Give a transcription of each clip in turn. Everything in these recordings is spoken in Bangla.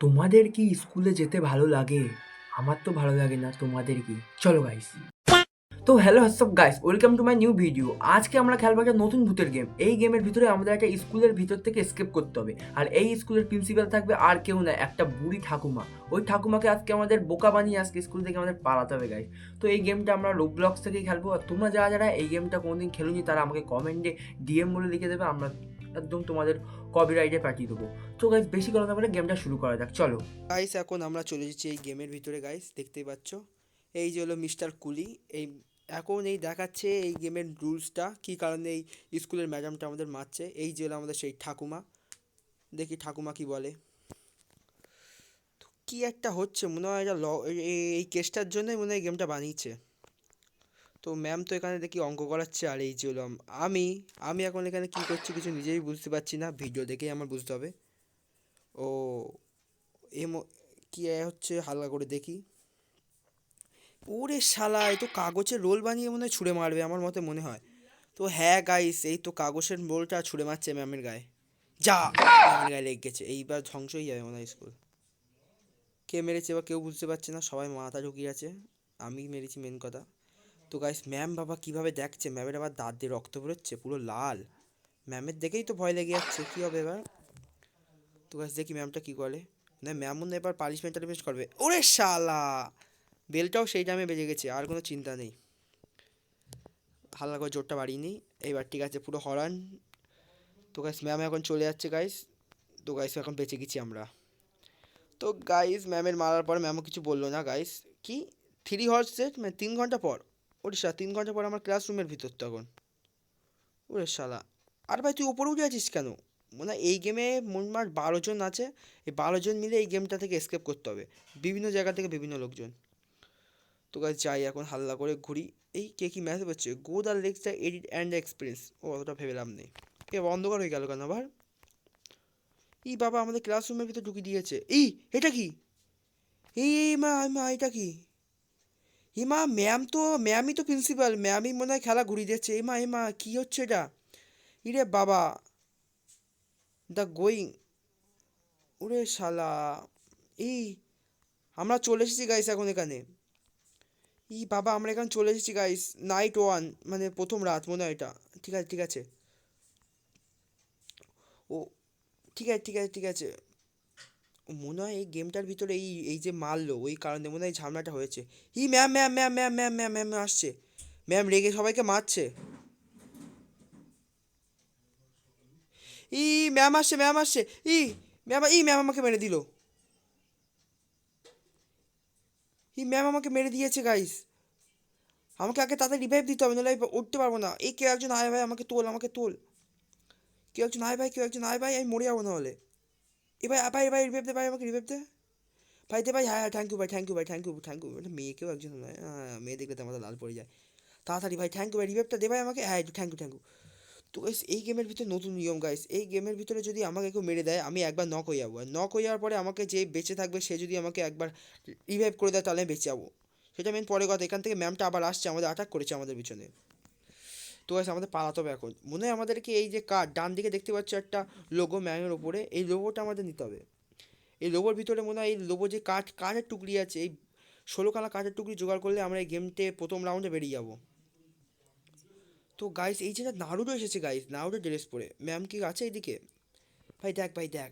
তোমাদের কি স্কুলে যেতে ভালো লাগে? আমার তো ভালো লাগে না তোমাদের কি? চলো গাইস তো hello WhatsApp guys welcome to my new video আজকে আমরা খেলব একটা নতুন ভূতের গেম এই গেমের ভিতরে আমাদের একটা স্কুলের ভিতর থেকে স্কেপ করতে হবে। আর এই স্কুলের প্রিন্সিপাল থাকবে আর কেউ না, একটা বুড়ি ঠাকুমা। ওই ঠাকুমাকে আজকে আমাদের বোকা বানিয়ে আজকে স্কুল থেকে আমাদের পালাতে হবে গাইস তো এই গেমটা আমরা রোবলক্স থেকেই খেলব। আর তোমরা যারা যারা এই গেমটা কোনোদিন খেলুনি, তারা আমাকে কমেন্টে ডিএম বলে লিখে দেবে। আমরা একদম তোমাদের কপিরাইটে পাঠিয়ে দেবো। তো গাইস বেশি কথা না গেমটা শুরু করা যাক, চলো। গাইস এখন আমরা চলে যাচ্ছি এই গেমের ভিতরে গাইস দেখতেই পাচ্ছ? এই যে হলো মিস্টার কুলি, এই এখন এই দেখাচ্ছে এই গেমের রুলসটা কী কারণে এই স্কুলের ম্যাডামটা আমাদের মারছে? এই যে হলো আমাদের সেই ঠাকুমা, দেখি ঠাকুমা কি বলে। কি একটা হচ্ছে, মনে হয় এটা ল এই কেসটার জন্যই মনে হয় গেমটা বানিয়েছে। তো ম্যাম তো এখানে দেখি অঙ্ক করাচ্ছে আর এই হলো আমি আমি এখন এখানে কী করছি কিছু নিজেই বুঝতে পারছি না ভিডিও দেখেই আমার বুঝতে হবে। ও, এমো, কি হচ্ছে হালকা করে দেখি। ওরে শালা, এই তো কাগজের রোল বানিয়ে মনে হয় ছুঁড়ে মারবে আমার মতে মনে হয়। তো হ্যাঁ গাইস এই তো কাগজের রোলটা ছুঁড়ে মারছে ম্যামের গায়ে। যা ম্যামের গায়ে লেগে গেছে, এইবার ধ্বংস হয়ে যাবে মনে হয় স্কুল কে মেরেছে এবার কেউ বুঝতে পারছে না, সবাই মাথা ঢুকিয়ে আছে। আমি মেরেছি মেন কথা। তো গাইস ম্যাম বাবা কীভাবে দেখছে? ম্যামের আবার দাঁত দিয়ে রক্ত বেরোচ্ছে, পুরো লাল। ম্যামের দেখেই তো ভয় লেগে যাচ্ছে, কী হবে এবার? তো গাছ দেখি ম্যামটা কী করে। না ম্যাম মনে এবার পানিশমেন্ট টানিশমেন্ট করবে। ওরে শালা! বেলটাও সেই টাইমে বেজে গেছে, আর কোনো চিন্তা নেই। হালকা করে জোরটা বাড়িয়ে নিই। এইবার ঠিক আছে, পুরো হরান। তো গাইস ম্যাম এখন চলে যাচ্ছে গাইস তো গাইস এখন বেঁচে গেছি আমরা। তো গাইস ম্যামের মারার পর ম্যামও কিছু বলল না গাইস কি? থ্রি হর্স মানে তিন ঘণ্টা পর। ওরে শালা তিন ঘণ্টা পর আমার ক্লাসরুমের ভিতর তখন। ওরে শালা, আর ভাই তুই ওপরে উঠে আছিস কেন? মনে এই গেমে মোটমাট বারো জন আছে, এই বারো জন মিলে এই গেমটা থেকে এসকেপ করতে হবে। বিভিন্ন জায়গা থেকে বিভিন্ন লোকজন। তো গাছ যাই, এখন হাল্লা করে ঘুরি। এই কে কি ম্যাসেজ হচ্ছে গো দ্য লেক্স the edit and the experience ও, অতটা ভেবেলাম নেই। এ অন্ধকার হয়ে গেল কেন আবার? ই বাবা, আমাদের ক্লাসরুমের ভিতরে ঢুকিয়ে দিয়েছে। এই এটা কি? এই মা, এটা কি? এ মা ম্যাম তো, ম্যামই তো প্রিন্সিপাল ম্যামই মনে হয় খেলা ঘুরিয়ে দিচ্ছে এ মা এ মা কী হচ্ছে এটা? ইরে বাবা দ্য গোয়িং। ওরে শালা, এই, আমরা চলে এসেছি গাইস এখন এখানে। ই বাবা, আমরা এখানে চলে এসেছি গাইস নাইট ওয়ান মানে প্রথম রাত মনে হয় এটা। ঠিক আছে ঠিক আছে। ও, ঠিক আছে ঠিক আছে ঠিক আছে। মনে হয় এই গেমটার ভিতরে এই এই যে মারলো, ওই কারণে মনে হয় ঝামেলাটা হয়েছে। ই ma'am ma'am ma'am ma'am ma'am ma'am ma'am আসছে। ম্যাম, রেগে সবাইকে মারছে। ই, ম্যাম আসছে ম্যাম আসছে। ই, ম্যাম ই, ম্যাম আমাকে মেরে দিল। ই, ম্যাম আমাকে মেরে দিয়েছে গাইস আমাকে আগে তাড়াতাড়ি রিভাইভ দিতে হবে, নাহলে উঠতে পারব না। এই কেউ একজন আয় ভাই, আমাকে তোল আমাকে তোল। কেউ একজন আয় ভাই, কেউ একজন আয় ভাই, আমি মরে যাব নাহলে। এ ভাই ভাই ভাই রিভাইভ দে, ভাই, আমাকে রিভাইভ দে। ভাই দে, ভাই হ্যাঁ হ্যাঁ থ্যাংক ইউ ভাই থ্যাংক ইউ ভাই থ্যাংক ইউ থ্যাংক ইউ মেয়েকেও একজন হ্যাঁ মেয়ে দেখলে তো আমাদের লাল পড়ে যায়। তাড়াতাড়ি, ভাই থ্যাংক ইউ ভাই রিভাইভটা দে, ভাই, আমাকে। হ্যাঁ থ্যাংক ইউ থ্যাংক ইউ তো গাইস এই গেমের ভিতরে নতুন নিয়ম গাইস এই গেমের ভিতরে যদি আমাকে কেউ মেরে দেয়, আমি একবার নক হয়ে যাব। নক হয়ে যাওয়ার পরে আমাকে যে বেঁচে থাকবে, সে যদি আমাকে একবার রিভাইভ করে দেয়, তাহলে আমি বেঁচে যাব। সেটা মেন পরে কথা। এখান থেকে ম্যামটা আবার আসছে, আমাদের অ্যাটাক করেছে আমাদের পিছনে। তো গাইস আমাদের পালাতে হবে এখন মনে হয় আমাদেরকে এই যে কার্ড ডান দিকে দেখতে পাচ্ছ একটা লোগো ম্যামের ওপরে, এই লোগোটা আমাদের নিতে হবে। এই লোগোর ভিতরে মনে হয় এই লোগো যে কাঠ, কাঠের টুকরি আছে, এই ষোলো কালা কাঠের টুকরি জোগাড় করলে আমরা এই গেমতে প্রথম রাউন্ডে বেরিয়ে যাব। তো গাইস এই যে নাড়ুরও এসেছে গাইস নাড়ুরও ড্রেস পরে। ম্যাম কি আছে এইদিকে? ভাই দেখ ভাই দেখ।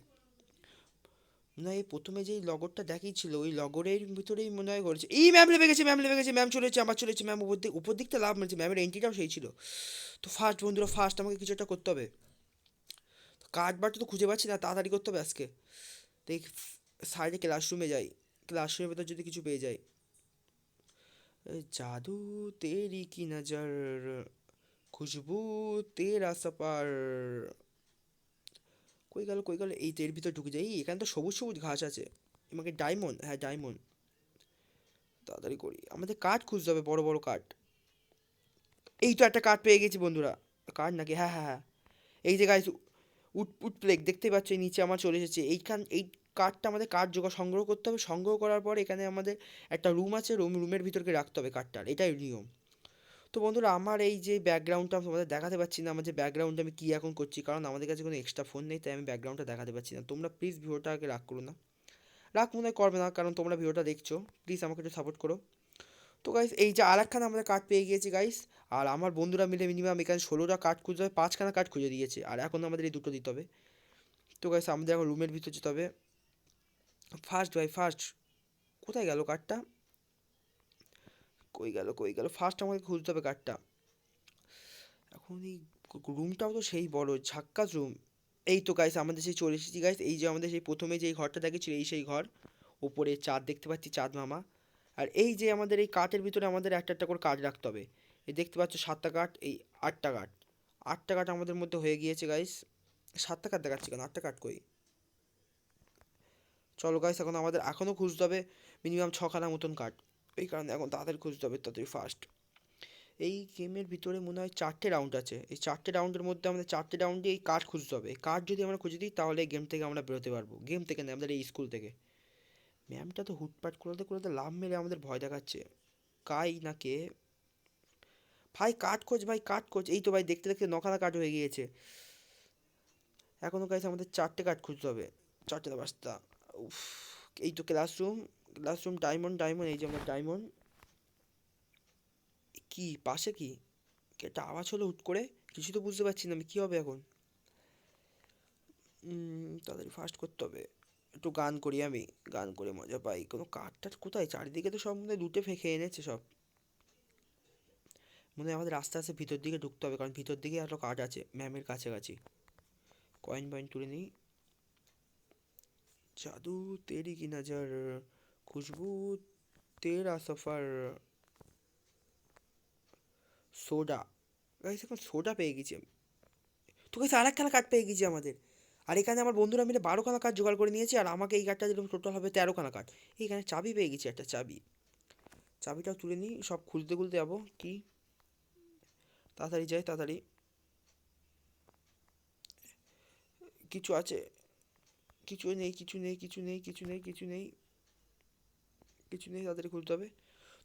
হয় এই প্রথমে যেই লগরটা দেখিয়েছিল, ওই লগরের ভিতরেই মনে হয় করেছে, এই ম্যাম লেবে গেছে ম্যাম লেবে গেছে ম্যাম চলেছে, আমার চলেছে ম্যাম উপর দিক, উপর দিকটা লাভ মেরেছে ম্যামের এন্ট্রিটাও সেই ছিল। তো ফার্স্ট বন্ধুরা ফার্স্ট আমাকে কিছু একটা করতে হবে। কার্ড বারটা তো খুঁজে পাচ্ছি না, তাড়াতাড়ি করতে হবে আজকে। দেখ সাইডে ক্লাসরুমে যাই ক্লাসরুমের ভেতর যদি কিছু পেয়ে যাই। জাদু তেরি কি নজর, খুশবু তেরা সপার। কই গেল কই গেল? এই তের ভিতর ঢুকে যাই এখানে তো সবুজ সবুজ ঘাস আছে। আমাকে ডায়মন্ড হ্যাঁ ডায়মন্ড তাড়াতাড়ি করি। আমাদের কাঠ খুঁজতে হবে, বড় বড় কাঠ এই তো একটা কাঠ পেয়ে গেছি বন্ধুরা। কাঠ নাকি? হ্যাঁ হ্যাঁ হ্যাঁ। এই যে গাছ উট উট প্লেক দেখতে পাচ্ছ নিচে আমার চলে এসেছে। এইখান, এই কাঠটা আমাদের কাঠ জোগাড় সংগ্রহ করতে হবে। সংগ্রহ করার পর এখানে আমাদের একটা রুম আছে। রুম রুমের ভিতরকে রাখতে হবে কাঠটার এটাই নিয়ম। তো বন্ধুরা, আমার এই যে ব্যাকগ্রাউন্ডটা আমি তোমাদের দেখাতে পারছি না, আমার যে ব্যাকগ্রাউন্ডে আমি কী এখন করছি, কারণ আমাদের কাছে কোনো এক্সট্রা ফোন নেই, তাই আমি ব্যাকগ্রাউন্ডটা দেখাতে পারছি না। তোমরা প্লিজ ভিডিওটা আগে রাগ করো না। রাগ মনে করবে না, কারণ তোমরা ভিডিওটা দেখছ। প্লিজ আমাকে একটু সাপোর্ট করো। তো গাইস এই যে আর একখানা আমাদের কার্ড পেয়ে গিয়েছি গাইস আর আমার বন্ধুরা মিলে মিনিমাম এখানে ষোলোটা কার্ড খুঁজতে হবে পাঁচখানা কার্ড খুঁজে দিয়েছে, আর এখন আমাদের এই দুটো দিতে হবে। তো গাইস আমাদের এখন রুমের ভিতর যেতে হবে। ফার্স্ট ভাই ফার্স্ট কোথায় গেল কার্ডটা কই গেল কই গেল? ফার্স্ট আমাকে খুঁজতে হবে কার্ডটা এখন এই রুমটাও তো সেই বড় ঝাক্কাস রুম এই তো গাইস আমাদের সেই চলে এসেছি গাইস এই যে আমাদের সেই প্রথমে যে ঘরটা দেখেছিল, এই সেই ঘর। ওপরে চাঁদ দেখতে পাচ্ছি, চাঁদ মামা। আর এই যে আমাদের এই কাঠের ভিতরে আমাদের একটা একটা করে কাঠ রাখতে হবে। এই দেখতে পাচ্ছ সাতটা কাঠ এই আটটা কাঠ আটটা কাঠ আমাদের মধ্যে হয়ে গিয়েছে গাইস সাতটা কাঠ দেখাচ্ছি কেন? আটটা কাঠ কই? চলো গাইস এখন আমাদের এখনও খুঁজতে হবে মিনিমাম ছখানা মতন কাঠ এই কারণে এখন তাড়াতাড়ি খুঁজতে হবে তাড়াতাড়ি ফার্স্ট এই গেমের ভিতরে মনে হয় চারটে রাউন্ড আছে। এই চারটে রাউন্ডের মধ্যে আমাদের চারটে রাউন্ডে এই কার্ড খুঁজতে হবে। কার্ড যদি আমরা খুঁজে দিই, তাহলে গেম থেকে আমরা বেরোতে পারব। গেম থেকে না, আমাদের এই স্কুল থেকে। ম্যামটা তো হুটপাট করতে করতে লাভ মেরে আমাদের ভয় দেখাচ্ছে। কাই না কে? ভাই কাঠ খোঁজ, ভাই কাঠ খোঁজ। এই তো ভাই, দেখতে দেখতে নখানা কাঠ হয়ে গিয়েছে। এখনও কাছে আমাদের চারটে কাঠ খুঁজতে হবে। চারটে পাঁচটা। উফ, এই তো ক্লাসরুম ক্লাসরুম ডায়মন্ড ডায়মন্ড এই যে আমার ডায়মন্ড কি, পাশে কি? একটা আওয়াজ হলো হুট করে, কিছু তো বুঝতে পারছি না আমি, কী হবে এখন? তাড়াতাড়ি ফাস্ট করতে হবে। একটু গান করি আমি, গান করে মজা পাই। কোনো কাঠ টাঠ কোথায়? চারিদিকে তো সব মনে লুটে ফেঁকে এনেছে সব। মনে হয় আমাদের আস্তে আস্তে ভিতর দিকে ঢুকতে হবে, কারণ ভিতর দিকে একটা কাঠ আছে ম্যামের কাছাকাছি। কয়েন পয়েন্ট তুলে নিই। জাদু তেরি কি নজর খুশবু তেরা সফর সোডা। গাইস এখন সোডা পেয়ে গেছি আমি। তো গাইস আর একখানা কাঠ পেয়ে গেছি আমাদের। আর এখানে আমার বন্ধুরা মিলে বারোখানা কাঠ জোগাড় করে নিয়েছে, আর আমাকে এই কাঠটা যেরকম টোটাল হবে তেরোখানা কাঠ এইখানে চাবি পেয়ে গেছি একটা চাবি। চাবিটাও তুলে নিই, সব খুলতে খুলতে যাব। কি? তাড়াতাড়ি যাই, তাড়াতাড়ি। কিছু আছে। কিছু নেই কিছু নেই কিছু নেই কিছু নেই কিছু নেই। কিছু নেই, তাড়াতাড়ি খুলতে হবে।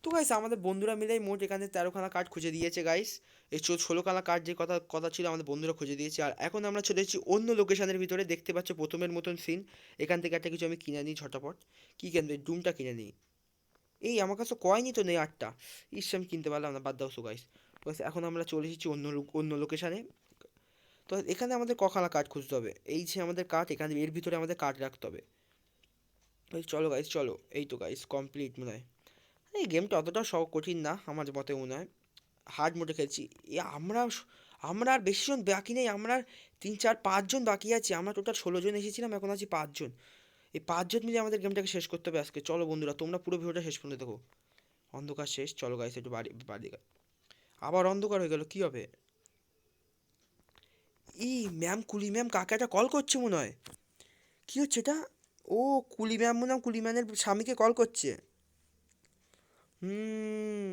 তো গাইস আমাদের বন্ধুরা মিলেই মোট এখানে তেরোখানা কার্ড খুঁজে দিয়েছে গাইস এই ষোলোখানা কার্ড যে কথা কথা ছিল আমাদের বন্ধুরা খুঁজে দিয়েছে। আর এখন আমরা চলে এসেছি অন্য লোকেশনের ভিতরে, দেখতে পাচ্ছ প্রথমের মতন সিন এখান থেকে একটা কিছু আমি কিনে নিই ঝটাপট। কী কিনবে? ডুমটা কিনে নিই। এই, আমার কাছে কয়নি তো নেই আটটা। ইস, আমি কিনতে পারলাম না, বাদ দাও সো গাইস গাইস এখন আমরা চলে এসেছি অন্য অন্য লোকেশানে তো এখানে আমাদের কখানা কাঠ খুঁজতে হবে। এই যে আমাদের কাঠ এখানে এর ভিতরে আমাদের কাঠ রাখতে হবে। এই চলো গাইস চলো। এই তো গাইস কমপ্লিট মনে হয়। এই গেমটা অতটা সব কঠিন না, আমার মতে মনে হয়। হার্ড মোডে খেলছি। এ, আমরা আমরা আর বেশিজন বাকি নেই, আমরা তিন, চার পাঁচজন বাকি আছি। আমরা টোটাল ষোলো জন এসেছিলাম, এখন আছি পাঁচজন এই পাঁচজন মিলে আমাদের গেমটাকে শেষ করতে হবে আজকে। চলো বন্ধুরা, তোমরা পুরো ভিডিওটা শেষ পর্যন্ত দেখো। অন্ধকার শেষ। চলো গাইস একটু বাড়ি বাড়ি আবার অন্ধকার হয়ে গেল, কী হবে? ই ম্যাম কুলি ম্যাম কাকে একটা কল করছে মনে হয়? কী হচ্ছে এটা? ও কুলি ম্যাম মনে কুলি ম্যামের স্বামীকে কল করছে। হুম,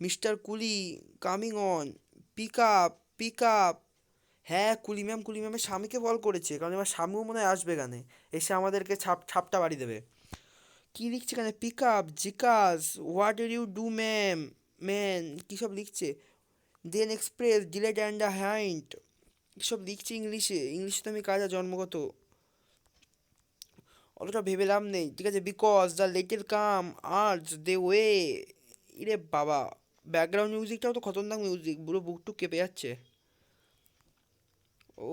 mister Kuli coming on pick up pick up হ্যাঁ কুলি ম্যাম কুলি ম্যামের স্বামীকে কল করেছে, কারণ এবার স্বামীও মনে হয় আসবে গানে এসে আমাদেরকে ছাপ, ছাপটা বাড়ি দেবে। কী লিখছে এখানে? Pick up জিকাস what you do ma'am man কী সব লিখছে? Then express delete and the hand এসব লিখছে ইংলিশে? ইংলিশে তো আমি কাজা জন্মগত। অতটা ভেবে লাভ নেই। ঠিক আছে because the little come arts they way ইরে বাবা ব্যাকগ্রাউন্ড মিউজিকটাও তো খতরনাক মিউজিক পুরো বুক টুক কেঁপে যাচ্ছে। ও,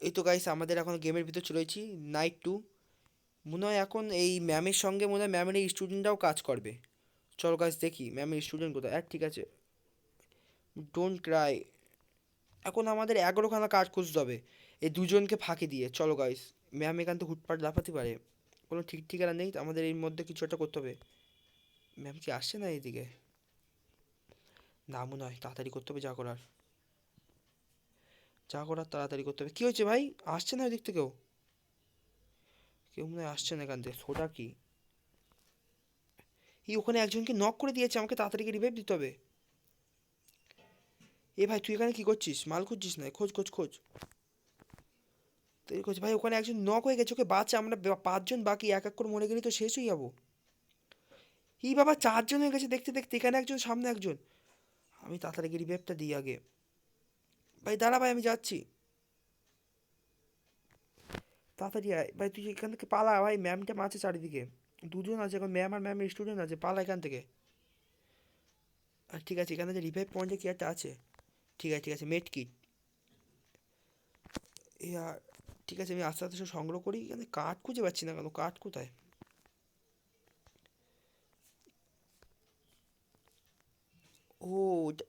এই তো গাইস আমাদের এখন গেমের ভিতর চলেছি নাইট টু মনে হয় এখন এই ম্যামের সঙ্গে মনে হয় ম্যামের এই স্টুডেন্টরাও কাজ করবে। চলো গাইস দেখি ম্যামের স্টুডেন্ট কোথায়। এক, ঠিক আছে। ডোন্ট ক্রাই এখন আমাদের এগারোখানা কাজ খুঁজতে হবে। এই দুজনকে ফাঁকি দিয়ে। চলো গাইস ম্যাম এখান থেকে হুটপাট লাফাতে পারে। কোনো ঠিক ঠিকানা নেই আমাদের এর মধ্যে কিছু একটা করতে হবে। ম্যাম কি আসছে না এইদিকে না মনে হয়, তাড়াতাড়ি করতে হবে, যা করার। যা করার, তাড়াতাড়ি করতে হবে। কী হয়েছে ভাই? আসছে না ওই দিক থেকেও? কেউ মনে হয় আসছে না এখান থেকে। সোটা কি? এই ওখানে একজনকে নক করে দিয়েছে, আমাকে তাড়াতাড়ি রিভাইভ দিতে হবে। এ ভাই, তুই এখানে কি করছিস? মাল খুঁজছিস না? খোঁজ খোঁজ খোঁজ। তুই খোঁজ ভাই, ওখানে একজন নক হয়ে গেছে, ওকে বাচ্চা আমরা পাঁচজন বাকি, এক এক করে মরে গেলে তো শেষ হয়ে যাব এই বাবা, চারজন হয়ে গেছে, দেখতে দেখতে, এখানে একজন, সামনে একজন। আমি তাড়াতাড়ি গিয়ে রিভাইভটা দিই আগে। ভাই, দাঁড়া ভাই, আমি যাচ্ছি। তাড়াতাড়ি আয়। ভাই, তুই এখান থেকে পালা, ভাই ম্যাম ট্যাম আছে চারিদিকে। দুজন আছে এখন ম্যাম আর ম্যামের স্টুডেন্ট আছে, পালা এখান থেকে। আর ঠিক আছে, এখানে যে রিভাইভ পয়েন্টে কি একটা আছে? ঠিক আছে ঠিক আছে মেট কিট আর ঠিক আছে, আমি আস্তে আস্তে সব সংগ্রহ করি। এখানে কাঠ খুঁজে পাচ্ছি না কেন? কাঠ কোথায়? ও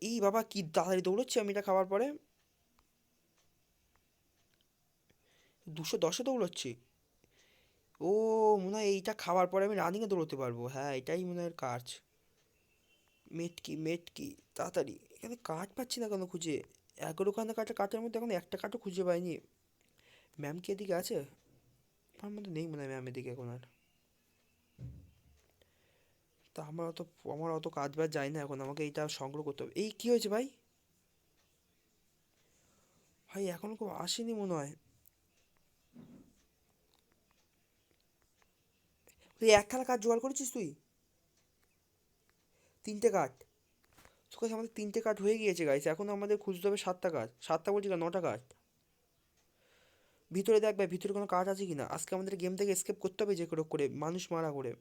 এই বাবা, কি তাড়াতাড়ি দৌড়চ্ছি আমি এটা খাওয়ার পরে। দুশো দশে দৌড়চ্ছি। ও, মনে হয় এইটা খাওয়ার পরে আমি রানিংয়ে দৌড়তে পারব। হ্যাঁ এটাই মনে হয় কাজ। মেটকি মেটকি, তাড়াতাড়ি। এখানে কাঠ পাচ্ছি না কেন খুঁজে? এগারোখানা কাঠের কাঠের মধ্যে এখন একটা কাঠও খুঁজে পাইনি। ম্যাম কি এদিকে আছে? আমার মধ্যে নেই মনে হয় ম্যাম এদিকে এখন আর। তা আমার অত আমার অত কাজ বাজ যায় না এখন, আমাকে এইটা সংগ্রহ করতে হবে। এই কি হয়েছে ভাই? ভাই, এখনও কেউ আসেনি মনে হয়। তুই একখানা কাঠ জোগাড় করেছিস তুই? তিনটে কাঠ। সুকাশ আমাদের তিনটে কাঠ হয়ে গিয়েছে গাইস এখন আমাদের খুঁজতে হবে সাতটা কাঠ। সাতটা বলছি নটা কাঠ। ভিতরে দেখবে ভিতরে কোনো কাঠ আছে কি না আজকে আমাদের গেম থেকে স্কেপ করতে হবে যে করে করে মানুষ মারা করে।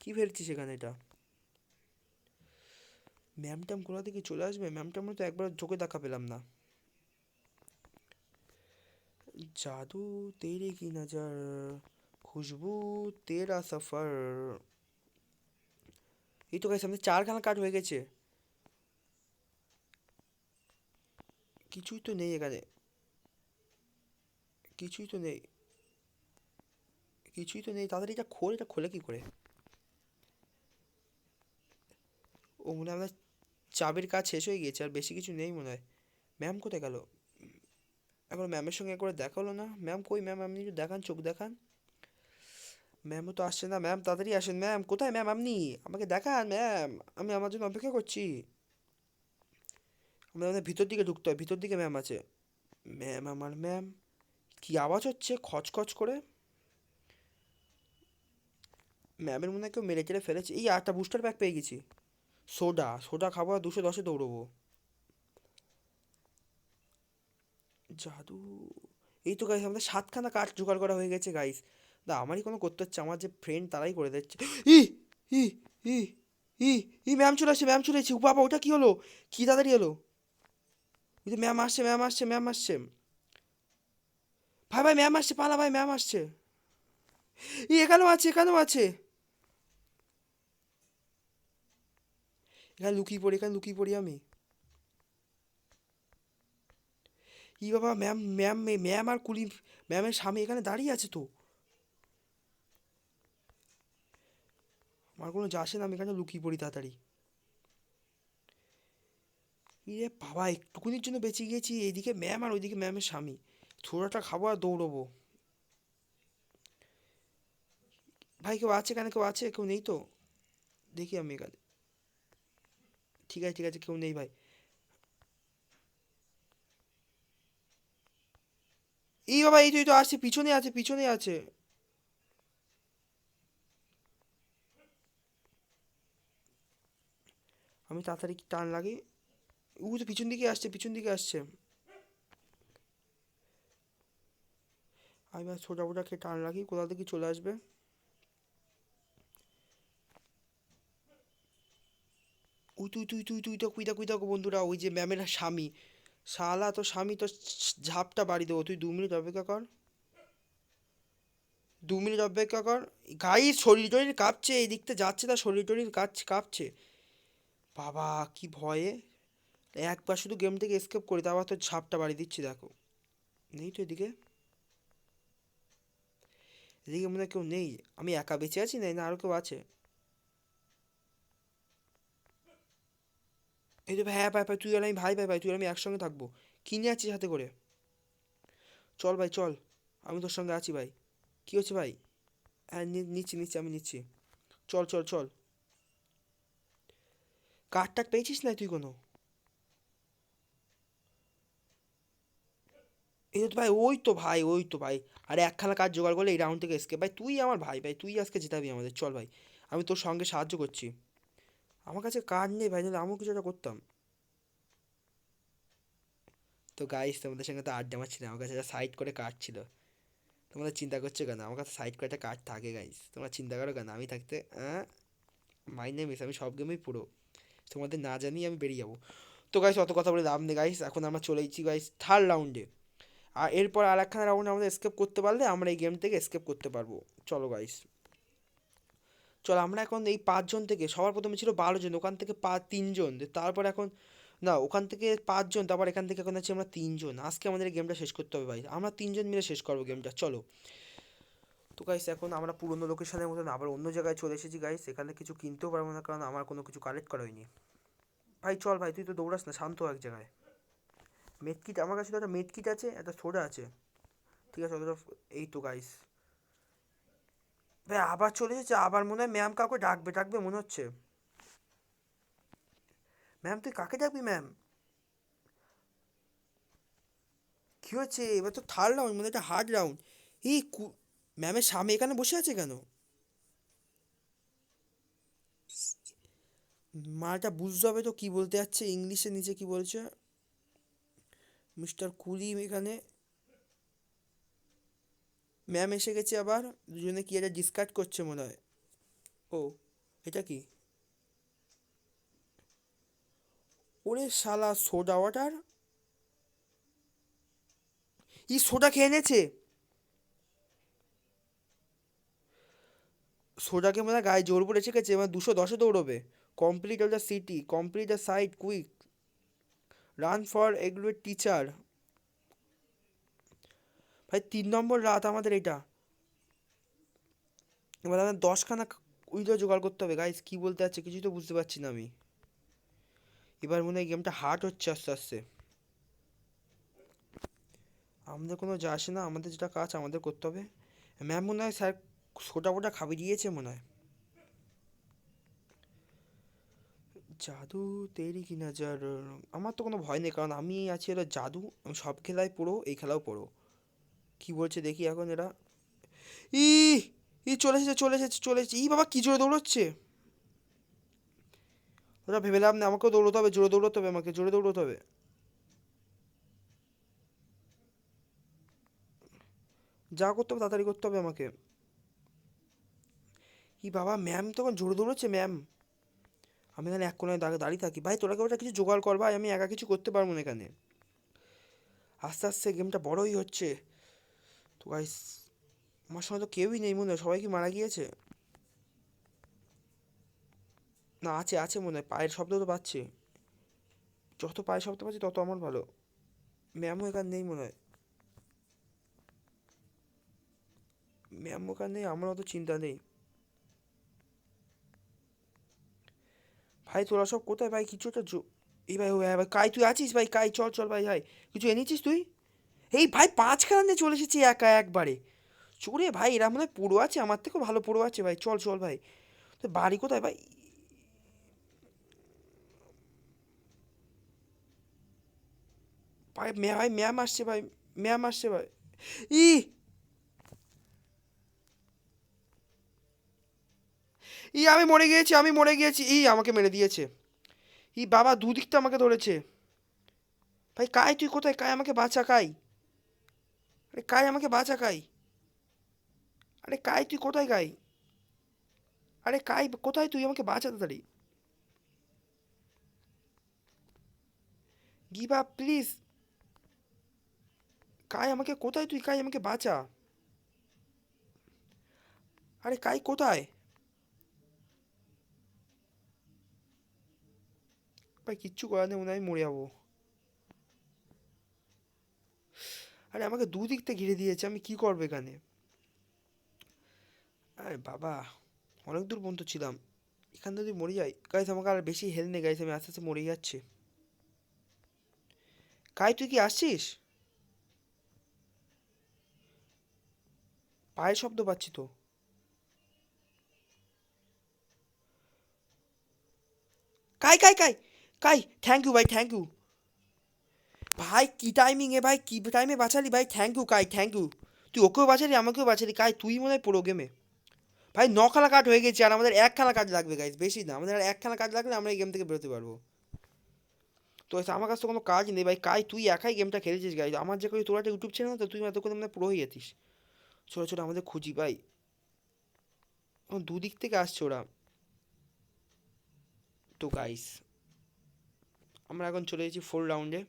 কি ফেলছিস এখানে এটা? ম্যাম ট্যাম কোথা থেকে চলে আসবে? ম্যাম ট্যাম তো একবার চোখে দেখা পেলাম না। জাদু তেরে কি নজর? খুশবু তেরা সফর। এই তো গাইস আমাদের চারখানা কাঠ হয়ে গেছে। কিছুই তো নেই এখানে। কিছুই তো নেই। কিছুই তো নেই। তাড়াতাড়ি এটা খোল, এটা খোলে কি করে? ও মনে হয় আমরা চাবির কাজ শেষ হয়ে গিয়েছে, আর বেশি কিছু নেই মনে হয়। ম্যাম কোথায় গেল? এখন ম্যামের সঙ্গে একবার দেখা হলো না। ম্যাম কই? ম্যাম, আপনি একটু দেখান, চোখ দেখান। ম্যামও তো আসছে না। ম্যাম, তাড়াতাড়ি আসেন। ম্যাম, কোথায় ম্যাম আপনি? আমাকে দেখান, ম্যাম। আমি আমার জন্য অপেক্ষা করছি। আমাদের ভিতর দিকে ঢুকতে হয়। ভিতর দিকে ম্যাম আছে। ম্যাম আমার, ম্যাম। কি আওয়াজ হচ্ছে? খচখচ করে? ম্যামের মনে কেউ মেরে টেরে ফেলেছে। এই একটা বুস্টার প্যাক পেয়ে গেছি। সোডা সোডা খাব আর দুশো দশে দৌড়বো। জাদু। এই তো গাইস আমাদের সাতখানা কাঠ জোগাড় করা হয়ে গেছে গাইস দা আমারই কোনো করতে হচ্ছে, আমার যে ফ্রেন্ড তারাই করে দিচ্ছে। ই ই ই ই ই ম্যাম চলে আসছে ম্যাম চলে এসেছে। বাবা, ওটা কি হলো? কি তাড়াতাড়ি যে ম্যাম আসছে ম্যাম আসছে ম্যাম আসছে। ভাই ভাই, ম্যাম আসছে, পালা ভাই, ম্যাম আসছে। ই এখানেও আছে এখানেও আছে। এখানে লুকিয়ে পড়ি, এখানে লুকিয়ে পড়ি আমি। ই বাবা, ম্যাম ম্যাম ম্যাম আর কুলি, ম্যামের স্বামী এখানে দাঁড়িয়ে আছে তো। আমার কোনো যাসে না, আমি এখানে লুকিয়ে পড়ি তাড়াতাড়ি। ইরে বাবা, একটুকুনির জন্য বেঁচে গিয়েছি, এইদিকে ম্যাম আর ওইদিকে ম্যামের স্বামী। ছোড়াটা খাব আর দৌড়বো। ভাই, কেউ আছে কেন কেউ আছে? কেউ নেই তো? দেখি আমি এখানে ঠিক আছে ঠিক আছে, কেউ নেই ভাই। এই বাবা, এই তো এই তো আসছে, পিছনে আছে পিছনে আছে। আমি তাড়াতাড়ি টান লাগে? ও তো পিছন দিকে আসছে, পিছন দিকে আসছে। আমি ছোটা মোটা খেয়ে টান রাখি, কোথা থেকে চলে আসবে? ওই তুই তুই তুই তুই তো কুইদা কুইদা বন্ধুরা, ওই যে ম্যামের স্বামী। শালা তো স্বামী তো ঝাপটা বাড়ি দেবো। তুই দু মিনিট অপেক্ষা কর। দু মিনিট অপেক্ষা কর। গাই শরীর টরীর কাঁপছে এই দিকতে যাচ্ছে, তার শরীর টরীর কাঁপছে কাঁপছে। বাবা, কি ভয়ে। একবার শুধু গেম থেকে এসকেপ করি, তারপর তো ঝাপটা বাড়ি দিচ্ছি, দেখো। নেই তো এদিকে? এদিকে মনে কেউ নেই। আমি একা বেঁচে আছি না আরও কেউ আছে। এই তো ভাই হ্যাঁ ভাই ভাই, তুই আর আমি, ভাই ভাই ভাই, তুই আর আমি একসঙ্গে থাকব। কিনে আছিস হাতে করে? চল ভাই, চল। আমি তোর সঙ্গে আছি ভাই। কী হচ্ছে ভাই? হ্যাঁ নিচ্ছি নিচ্ছি, আমি নিচ্ছি। চল চল চল। কার্ড টাক পেয়েছিস না তুই কোনো? এই তো ভাই, ওই তো ভাই, ওই তো ভাই। আরে একখানা কাজ জোগাড় করলে এই রাউন্ড থেকে এসকে ভাই, তুই আমার ভাই ভাই, তুই আজকে জেতাবি আমাদের। চল ভাই, আমি তোর সঙ্গে সাহায্য করছি। আমার কাছে কাজ নেই ভাই, নাহলে আমিও কিছু একটা করতাম। তো গাইস তোমাদের সঙ্গে তো আড্ডা মারছি না, আমার কাছে একটা সাইড করে কাজ ছিল। তোমরা চিন্তা করছ কেন? আমার কাছে সাইড করে একটা কার্ড থাকে গাইস তোমরা চিন্তা করো কেন? আমি থাকতে মাই নেম ইস আমি সব গেমেই পুরো। তোমাদের না জানি আমি বেরিয়ে যাব। তো গাইস অত কথা বলে লাভ নেই গাইস এখন আমরা চলে এসেছি গাইস থার্ড রাউন্ডে আর এরপর আর একখানা রাউন্ড আমরা স্কেপ করতে পারলে আমরা এই গেম থেকে স্কেপ করতে পারব। চলো গাইস চলো, আমরা এখন এই পাঁচজন থেকে, সবার প্রথমে ছিল বারো জন, ওখান থেকে পা তিনজন তারপর এখন না, ওখান থেকে পাঁচজন, তারপর এখান থেকে এখন আছি আমরা তিনজন। আজকে আমাদের গেমটা শেষ করতে হবে ভাই। আমরা তিনজন মিলে শেষ করব গেমটা চলো। তো গাইস এখন আমরা পুরোনো লোকেশনের মতন আবার অন্য জায়গায় চলে এসেছি গাইস এখানে কিছু কিনতেও পারব না, কারণ আমার কোনো কিছু কালেক্ট করা হয়নি। ভাই, চল ভাই, তুই তো দৌড়াস না, শান্ত এক জায়গায়। মেডকিট আমার কাছে তো একটা মেডকিট আছে, একটা সোডা আছে। ঠিক আছে অতটা এই তো গাইস ভাই, আবার চলে এসেছে, আবার মনে হয় ম্যাম কাউকে ডাকবে ডাকবে মনে হচ্ছে। ম্যাম তুই কাকে ডাকবি ম্যাম কি হচ্ছে? এবার তো থার্ড রাউন্ড মানে একটা হার্ড রাউন্ড এই ম্যামের সামনে এখানে বসে আছে কেন? মাটা বুঝতে হবে তো কি বলতে যাচ্ছে, ইংলিশে নিচে কি বলছে? মিস্টার কুলিম এখানে। ম্যাম এসে গেছে আবার, দুজনে কি একটা ডিসকাট করছে মনে হয়। ও, এটা কি? ওরে শালা সোডা ওয়াটার ই সোডা খেয়ে এনেছে? সোডাকে মনে হয় গায়ে জোর করে রেখেছে এবার দুশো দশে দৌড়বে। Complete of the city complete the site quick run for এগুলো টিচার ভাই, তিন নম্বর রাত আমাদের এটা। এবার আমাদের দশখানা উইডো জোগাড় করতে হবে। গাইস কী বলতে যাচ্ছে কিছুই তো বুঝতে পারছি না আমি। এবার মনে হয় গেমটা হার্ড হচ্ছে আস্তে আস্তে। আমাদের কোনো যা আসে না। আমাদের যেটা কাজ আমাদের করতে হবে। ম্যাম মনে হয় স্যার সোটা ফোটা খাবি দিয়েছে মনে হয়। জাদু তেরি কি নজর আমার তো কোনো ভয় নেই, কারণ আমি আছি হলো জাদু। আমি সব খেলায় পড়ো, এই খেলাও পড়ো। কি বলছে দেখি এখন এরা। ই ই চলে এসেছে চলে এসেছে চলে এসেছে। ই বাবা, কি জোরে দৌড়চ্ছে? ওরা ভেবেলাম না আমাকেও দৌড়তে হবে, জোরে দৌড়তে হবে আমাকে, জোরে দৌড়তে হবে। যা করতে হবে, তাড়াতাড়ি করতে হবে আমাকে। ই বাবা ম্যাম তখন জোরে দৌড়চ্ছে ম্যাম আমি এখানে এক কোনায় দাঁড়িয়ে থাকি। ভাই তোরা কেউ কিছু জোগাড় কর ভাই, আমি একা কিছু করতে পারব না এখানে। আস্তে আস্তে গেমটা বড়ই হচ্ছে। তো গাইস আমার সঙ্গে তো কেউই নেই মনে হয়, সবাই কি মারা গিয়েছে? না, আছে আছে মনে হয়, পায়ের শব্দ তো পাচ্ছি। যত পায়ের শব্দ পাচ্ছি, তত আমার ভালো। ম্যামও এখানে নেই মনে হয়। ম্যামও এখানে নেই, আমার অত চিন্তা নেই। ভাই তোরা সব কোথায়? ভাই, কিছু একটা এই ভাই, ও হ্যাঁ ভাই, কাই, তুই আছিস? ভাই, কাই, চল চল, ভাই ভাই কিছু এনেছিস তুই? এই ভাই, পাঁচখানা নিয়ে চলে এসেছি একা, একবারে। চোরে ভাই, এরা মনে হয় পড়ো আছে, আমার থেকেও ভালো পড়ো আছে, ভাই। চল চল, ভাই। তো বাড়ি কোথায়, ভাই? ভাই, ম্যা ভাই, ম্যাম আসছে, ভাই। ম্যাম আসছে, ভাই। ই ই, আমি মরে গিয়েছি, আমি মরে গিয়েছি। ই, আমাকে মেরে দিয়েছে। ই, বাবা, দুদিকটা আমাকে ধরেছে। ভাই, কাই তুই কোথায়? কাই আমাকে বাঁচা, কাই? আরে, কাই আমাকে বাঁচা, কাই? আরে, কাই তুই কোথায়, কাই? আরে, কাই, কোথায় তুই? আমাকে বাঁচা তাড়াতাড়ি গিভ আপ, প্লিজ। কাই আমাকে কোথায় তুই? কাই আমাকে বাঁচা। আরে, কাই কোথায়? ভাই কিচ্ছু করার নেই, মনে আমি মরে যাব। আরে আমাকে দুদিক থেকে ঘিরে দিয়েছে, আমি কি করব এখানে? আরে বাবা, অনেক দূর পর্যন্ত ছিলাম। এখান যদি মরে যাই গাইস আমাকে আর বেশি হেল নেই গাইস আমি আস্তে আস্তে মরে যাচ্ছি। কাই তুই কি আসছিস? পায়ের শব্দ পাচ্ছি তো কাই কাই কাই থ্যাংক ইউ ভাই থ্যাংক ইউ ভাই কি টাইমিং এ ভাই কী টাইমে বাঁচালি ভাই থ্যাংক ইউ কাই থ্যাংক ইউ তুই ওকেও বাঁচালি আমাকেও বাঁচালি কাই তুই মনে হয় পুরো গেমে ভাই ন খেলা কাজ হয়ে গেছে আর আমাদের এক খেলা কাজ লাগবে গাইজ বেশি না আমাদের এক খেলা কাজ লাগলে আমরা এই গেম থেকে বেরোতে পারব তো আমার কাছে তো কোনো কাজ নেই ভাই কাই তুই একাই গেমটা খেলেছিস গাইজ আমার যে তোর একটা ইউটিউব চ্যানেল তো তুই এতক্ষণ মানে পুরো হয়ে যেতিস ছোটো ছোটো আমাদের খুঁজি ভাই দুদিক থেকে আসছে ওরা তো গাইস আমরা এখন চলে এসেছি ফোর রাউন্ডে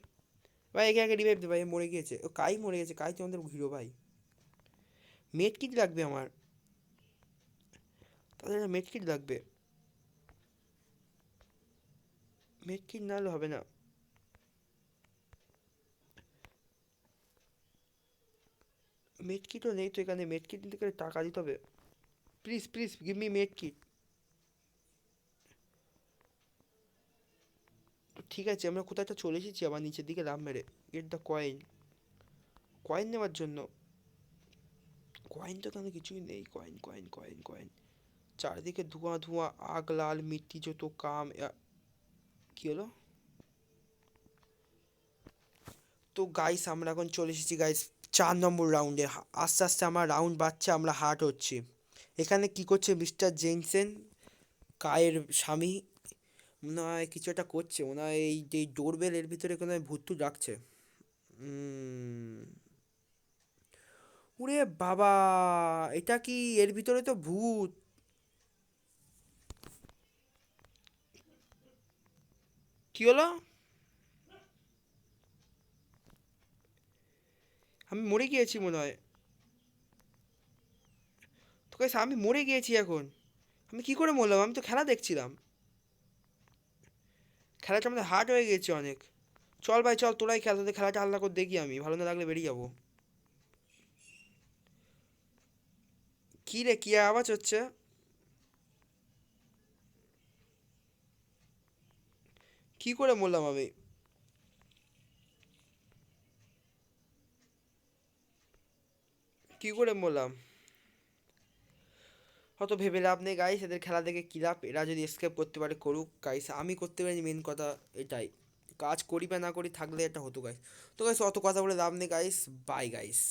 ভাই, একে আগে রিভাইভ দে, ভাই মরে গিয়েছে। ও কাই মরে গেছে? কাই তো আমাদের হিরো ভাই? মেট কিট লাগবে আমার। তাদের মেট কিট লাগবে। মেট কিট না হলে হবে না। মেট কিটও নেই তো এখানে। মেট কিট নিতে গেলে টাকা দিতে হবে। Please please give me mate ঠিক আছে, আমরা কোথাও একটা চলে এসেছি আবার নিচের দিকে লাভ মেরে গেট দ্য কয়েন কয়েন নেওয়ার জন্য। কয়েন তো এখানে কিছুই নেই। কয়েন কয়েন কয়েন কয়েন চারিদিকে ধোঁয়া ধোঁয়া, আগ, লাল, মিট্টি যত কাম কি হলো? তো গাইস আমরা এখন চলে এসেছি গাইস চার নম্বর রাউন্ডে আস্তে আস্তে আমার রাউন্ড বাড়ছে, আমরা হার্ট হচ্ছি। এখানে কি করছে মিস্টার জেনসেন কায়ের স্বামী মনে হয় কিছু একটা করছে মনে হয় এই যে ডোরবেল এর ভিতরে কোনো ভূত উম, ওরে বাবা এটা কি এর ভিতরে তো ভূত? কি হলো? আমি মরে গিয়েছি মনে হয়। তোকে আমি মরে গিয়েছি এখন। আমি কি করে মরলাম? আমি তো খেলা দেখছিলাম। খেলাটা আমাদের হার্ড হয়ে গেছে অনেক। চল ভাই, চল, তোরাই খেল, তোদের খেলাটা আলাদা করে দেখি আমি। ভালো না লাগলে বেরিয়ে যাব। কী রে কি আওয়াজ হচ্ছে? কি করে বললাম আমি? কি করে মরলাম অত ভেবে লাভ নেই গাইস এদের খেলা দেখে কী লাভ? এরা যদি স্কেপ করতে পারে, করুক গাইস আমি করতে পারি মেন কথা এটাই। কাজ করি বা না করি, থাকলে এটা হতো গাইস তো গাইস অত কথা বলে লাভ নেই গাইস বাই গাইস